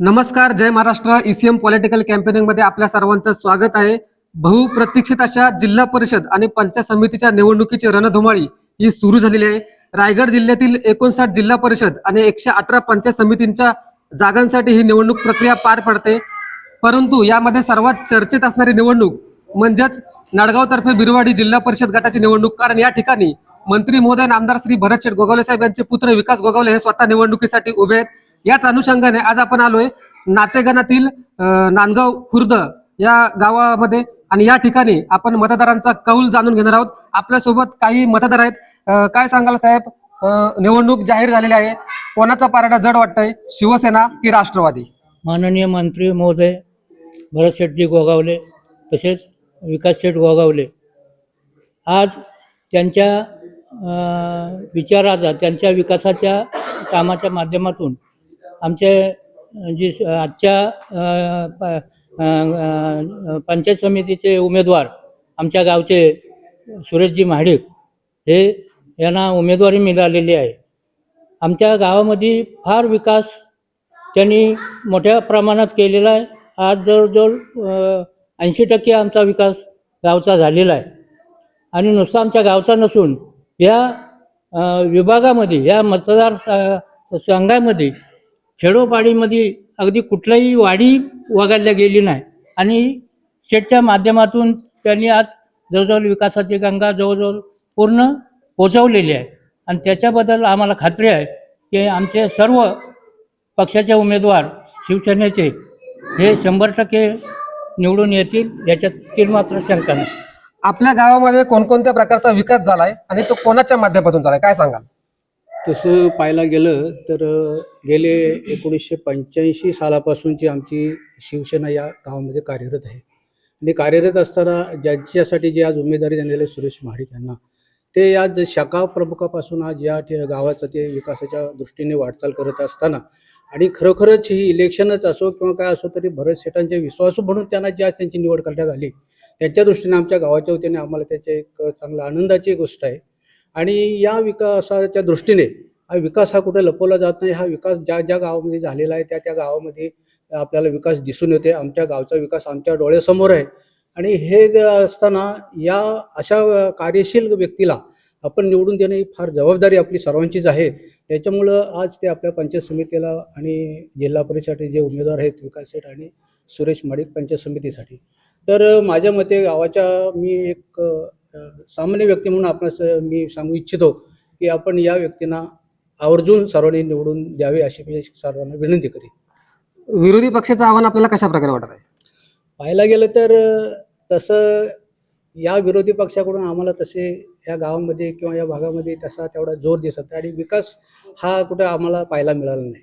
नमस्कार जय Maharashtra. ECM political कॅम्पेनिंगमध्ये आपल्या सर्वांचं स्वागत आहे. बहुप्रतीक्षित अशा जिल्हा परिषद आणि पंचायत समितीच्या निवडणुकीची रणधुमाळी ही सुरू झालेली आहे. रायगड जिल्ह्यातील एकोणसाठ जिल्हा परिषद आणि एकशे अठरा पंचायत समितींच्या जागांसाठी ही निवडणूक प्रक्रिया पार पडते. परंतु यामध्ये सर्वात चर्चेत असणारी निवडणूक म्हणजेच नाडगावतर्फे बिरवाडी जिल्हा परिषद गटाची निवडणूक. कारण या ठिकाणी मंत्री महोदय आमदार श्री भरत शेठ गोगावले साहेब यांचे पुत्र विकास गोगावले हे स्वतः निवडणुकीसाठी उभे आहेत. याच अनुषंगाने आज आपण आलोय नातेगणातील नांदगाव खुर्द या गावामध्ये. आणि या ठिकाणी आपण मतदारांचा कौल जाणून घेणार आहोत. आपल्यासोबत काही मतदार आहेत. काय सांगाल साहेब? निवडणूक जाहीर झालेली आहे. कोणाचा पारडा जड वाटतंय? शिवसेना की राष्ट्रवादी? माननीय मंत्री महोदय भरत शेटजी गोगावले तसेच विकास शेठ गोगावले. आज त्यांच्या विचाराचा त्यांच्या विकासाच्या कामाच्या माध्यमातून आमचे जी आजच्या प- पंचायत समितीचे उमेदवार आमच्या गावचे सुरेशजी महाडिक हे यांना उमेदवारी मिळालेली आहे. आमच्या गावामध्ये फार विकास त्यांनी मोठ्या प्रमाणात केलेला आहे. आज जवळजवळ ऐंशी टक्के आमचा विकास गावचा झालेला आहे. आणि नुसता आमच्या गावचा नसून या विभागामध्ये या मतदार संघामध्ये खेडोपाडीमध्ये अगदी कुठलाही वाडी वगळल्या गेली नाही. आणि शेटच्या माध्यमातून त्यांनी आज जवळजवळ विकासाची गंगा जवळजवळ पूर्ण पोचवलेली आहे. आणि त्याच्याबद्दल आम्हाला खात्री आहे की आमचे सर्व पक्षाचे उमेदवार शिवसेनेचे हे शंभर टक्के निवडून येतील याच्यातील मात्र शंका नाही. आपल्या गावामध्ये कोणकोणत्या प्रकारचा विकास झालाय आणि तो कोणाच्या माध्यमातून झालाय? काय सांगाल? तसं पाहायला गेलं तर गेले एकोणीसशे पंच्याऐंशी सालापासूनची आमची शिवसेना या गावामध्ये कार्यरत आहे. आणि कार्यरत असताना ज्यांच्यासाठी जे आज उमेदवारी देण्यात सुरेश महाडिक यांना ते आज शाखा प्रमुखापासून आज या ठे- गावाचं ते विकासाच्या दृष्टीने वाटचाल करत असताना आणि खरोखरच ही इलेक्शनच असो किंवा काय असो तरी भरत शेटांचे विश्वासू म्हणून त्यांना जी आज त्यांची निवड करण्यात आली त्यांच्या दृष्टीने आमच्या गावाच्या वतीने आम्हाला त्याचे एक चांगला आनंदाची गोष्ट आहे. आणि या विकासाच्या दृष्टीने हा विकास हा कुठे लपवला जात नाही हा विकास ज्या ज्या गावामध्ये झालेला आहे त्या त्या गावामध्ये आपल्याला विकास दिसून येते आमच्या गावचा विकास आमच्या डोळ्यासमोर आहे. आणि हे असताना या अशा कार्यशील व्यक्तीला आपण निवडून देणे ही फार जबाबदारी आपली सर्वांचीच आहे. त्याच्यामुळं आज ते आपल्या पंचायत समितीला आणि जिल्हा परिषदेसाठी जे उमेदवार आहेत विकास शेठ आणि सुरेश माडिक पंचायत समितीसाठी. तर माझ्या मते गावाच्या मी एक सामान्य व्यक्ती म्हणून आपणास अ, मी सांगू इच्छितो की आपण या व्यक्तींना आवर्जून सर्वांनी निवडून द्यावे अशी मी सर्वांना विनंती करेन. विरोधी पक्षाचं आव्हान आपल्याला कशा प्रकारे वाटत आहे? पाहायला गेलं तर तसं या विरोधी पक्षाकडून आम्हाला तसे या गावामध्ये किंवा या भागामध्ये तसा तेवढा जोर दिसत नाही आणि विकास हा कुठं आम्हाला पाहायला मिळाला नाही.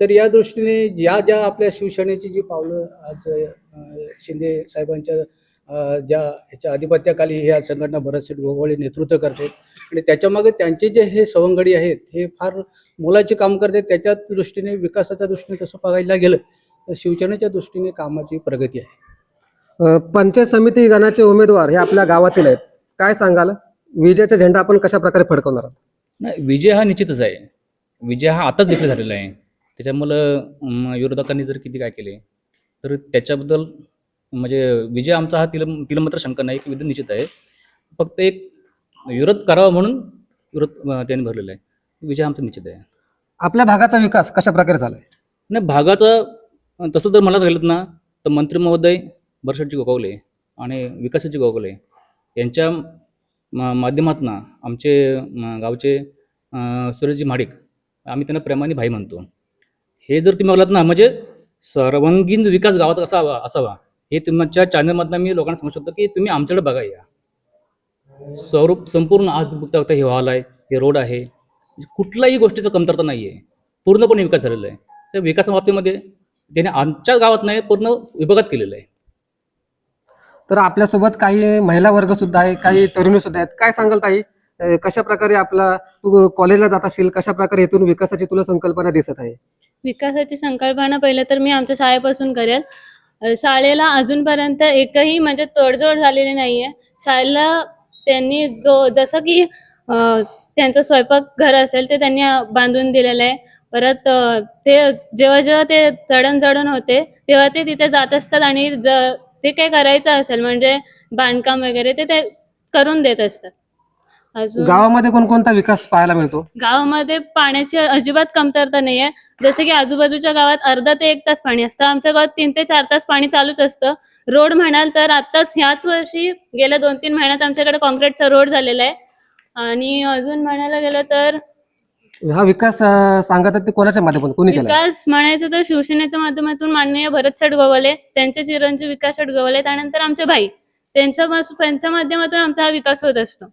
तर या दृष्टीने ज्या ज्या आपल्या शिवसेनेची जी पावलं आज शिंदे साहेबांच्या ज्या ह्याच्या अधिपत्याखाली ह्या संघटना भरतसेठ गोगवळे नेतृत्व करते. आणि त्याच्यामागे त्यांचे जे हे सवंगडी आहेत हे फार मोलाचे काम करते. त्याच्या दृष्टीने विकासाच्या दृष्टीने तसं बघायला गेलं तर शिवसेनेच्या दृष्टीने कामाची प्रगती आहे. पंचायत समिती गणाचे उमेदवार हे आपल्या गावातील आहेत. काय सांगाल? विजयाचा झेंडा आपण कशा प्रकारे फडकवणार आहोत? नाही विजय हा निश्चितच आहे. विजय हा आताच देखील झालेला आहे. त्याच्यामुळं विरोधकांनी जर किती काय केले तर त्याच्याबद्दल म्हणजे विजय आमचा हा तिला तिला मात्र शंका नाही की विजय निश्चित आहे. फक्त एक विरोध करावा म्हणून विरोध त्यांनी भरलेला आहे. विजय आमचा निश्चित आहे. आपल्या भागाचा विकास कशा प्रकारे झालाय? नाही भागाचं तसं जर मला झालं ना तर मंत्री महोदय बरसाटजी गोगावले आणि विकासाची गोगावले यांच्या मा माध्यमातून आमचे गावचे सुरेशजी महाडिक आम्ही त्यांना प्रेमाने भाई म्हणतो. हे जर तुम्ही बघलात ना म्हणजे सर्वांगीण विकास गावाचा कसा हवा असावा हे तुमच्या चॅनलमधनं मी लोकांना सांगू शकतो की तुम्ही आमच्याकडे बघा या. स्वरूप संपूर्ण आज बघता बघता हे हॉल आहे हे रोड आहे. कुठल्याही गोष्टीचं कमतरता नाही आहे पूर्णपणे विकास झालेला आहे. त्या विकासा बाबतीमध्ये त्याने आमच्या गावात नाही पूर्ण विभागात केलेलं आहे. तर आपल्यासोबत काही महिला वर्ग सुद्धा आहे काही तरुणी सुद्धा आहेत. काय सांगाल ताई? कशा प्रकारे आपला तू कॉलेजला जात असेल कशा प्रकारे इथून विकासाची तुला संकल्पना दिसत आहे? विकासाची संकल्पना पहिलं तर मी आमच्या शाळेपासून करेल. शाळेला अजूनपर्यंत एकही म्हणजे तडजोड झालेली नाही आहे शाळेला त्यांनी जो जसं की त्यांचं स्वयंपाक घर असेल ते त्यांनी बांधून दिलेलं आहे. परत ते जेव्हा जेव्हा ते जडणजडण होते तेव्हा ते तिथे जात असतात आणि ज ते काय करायचं असेल म्हणजे बांधकाम वगैरे ते ते करून देत असतात. अजून गावामध्ये कोणकोणता विकास पाहायला मिळतो? गावामध्ये पाण्याची अजिबात कमतरता नाही आहे जसं की आजूबाजूच्या गावात अर्धा ते एक तास पाणी असतं. आमच्या गावात तीन ते चार तास पाणी चालूच असतं. रोड म्हणाल तर आत्ताच ह्याच वर्षी गेल्या दोन तीन महिन्यात आमच्याकडे कॉन्क्रीटचा रोड झालेला आहे. आणि अजून म्हणायला गेलं तर हा विकास अं, सांगत आहेत ते कोणाच्या माध्यमातून? कोणी केला विकास म्हणायचं तर शिवसेनेच्या माध्यमातून माननीय भरत शेठ गोगवले त्यांचे चिरंजीव विकास शेठ गोगवले त्यानंतर आमचे भाई. त्यांच्या त्यांच्या माध्यमातून आमचा हा विकास होत असतो.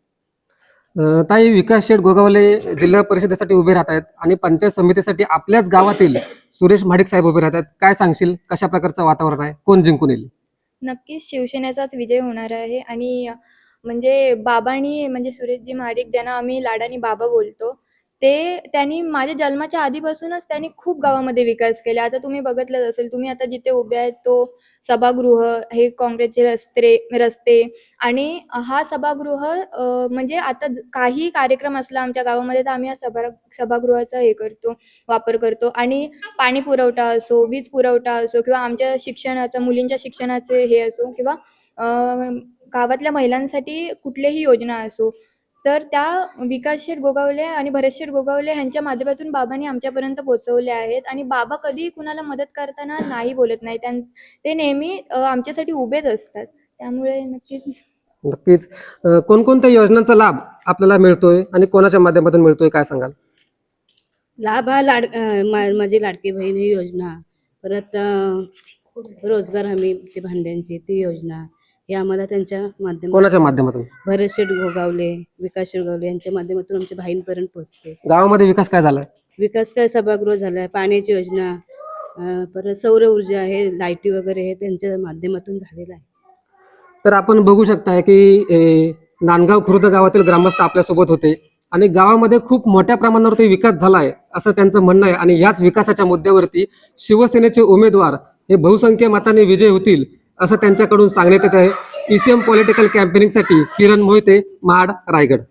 ताई विकास शेठ गोगावले जिल्हा परिषदेसाठी उभे राहत आहेत आणि पंचायत समितीसाठी आपल्याच गावातील सुरेश महाडिक साहेब उभे राहत आहेत काय सांगशील? कशा प्रकारचं वातावरण आहे? कोण जिंकून येईल? नक्कीच शिवसेनेचाच विजय होणार आहे आणि म्हणजे बाबांनी म्हणजे सुरेशजी महाडिक ज्यांना आम्ही लाडानी बाबा बोलतो ते त्यांनी माझ्या जन्माच्या आधीपासूनच त्यांनी खूप गावामध्ये विकास केला. आता तुम्ही बघितलंच असेल तुम्ही आता जिथे उभे आहेत तो सभागृह हे काँग्रेसचे रस्ते रस्ते आणि हा सभागृह म्हणजे आता काही कार्यक्रम असला आमच्या गावामध्ये तर आम्ही या सभा सभागृहाचा हे करतो वापर करतो. आणि पाणी पुरवठा असो वीज पुरवठा असो किंवा आमच्या शिक्षणाचा मुलींच्या शिक्षणाचे हे असो किंवा गावातल्या महिलांसाठी कुठल्याही योजना असो तर त्या विकास शेठ गोगावले आणि भरत शेठ गोगावले ह्यांच्या माध्यमातून बाबांनी आमच्यापर्यंत पोहोचवले आहेत. आणि बाबा कधी कुणाला मदत करताना नाही बोलत नाही त्यां ते नेहमी आमच्यासाठी उभेच असतात. त्यामुळे नक्कीच. नक्कीच. कोणकोणत्या योजनांचा लाभ आपल्याला मिळतोय आणि कोणाच्या माध्यमातून मिळतोय काय सांगाल? लाभ हा लाड माझी लाडकी बहीण ही योजना. परत रोजगार हमी ते भांड्यांची ती योजना. हे आम्हाला त्यांच्या माध्यमातून कोणाच्या माध्यमातून? भरत शेठ गोगावले विकास शेठ गोगावले यांच्या माध्यमातून आमच्या भाईंपर्यंत पोहोचते. गावामध्ये विकास काय झालाय? विकास काय सभागृह झाला पाण्याची योजना अं, परत सौर ऊर्जा आहे लाईटी वगैरे हे त्यांच्या माध्यमातून झालेलं आहे. तर आपण बघू शकताय की ए, नांदगाव खुर्द गावातील ग्रामस्थ आपल्यासोबत होते आणि गावामध्ये खूप मोठ्या प्रमाणावरती विकास झालाय असं त्यांचं म्हणणं आहे. आणि याच विकासाच्या मुद्द्यावरती शिवसेनेचे उमेदवार हे बहुसंख्य मताने विजय होतील असं त्यांच्याकडून सांगण्यात येत आहे. ईसीएम पॉलिटिकल कॅम्पेनिंगसाठी किरण मोहिते महाड रायगड.